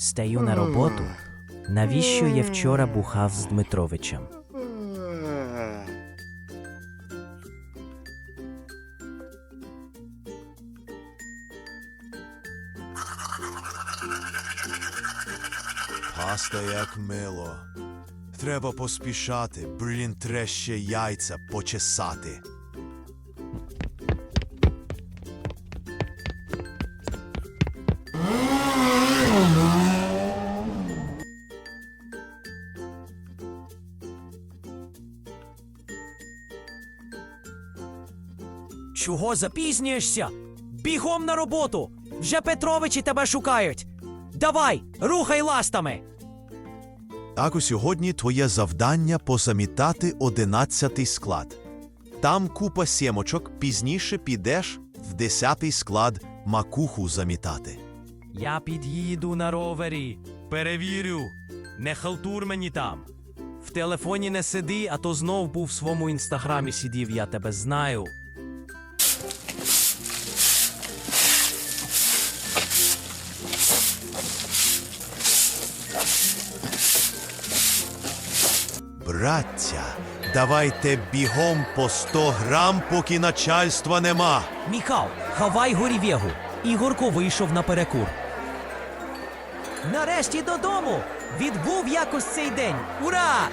Стаю на роботу. Навіщо я вчора бухав з Дмитровичем? Паста як мило. Треба поспішати, блін, треще яйця почесати. Чого запізнюєшся? Бігом на роботу! Вже Петровичі тебе шукають! Давай, рухай ластами! Так у сьогодні твоє завдання позамітати одинадцятий склад. Там купа сімочок, пізніше підеш в десятий склад макуху замітати. Я під'їду на ровері. Перевірю. Не халтур мені там. В телефоні не сиди, а то знов був в своєму інстаграмі сидів, я тебе знаю. Браття, давайте бігом по 100 грам, поки начальства нема. Міхал, хавай горівєгу. Ігорко вийшов на перекур. Нарешті додому! Відбув якось цей день! Ура!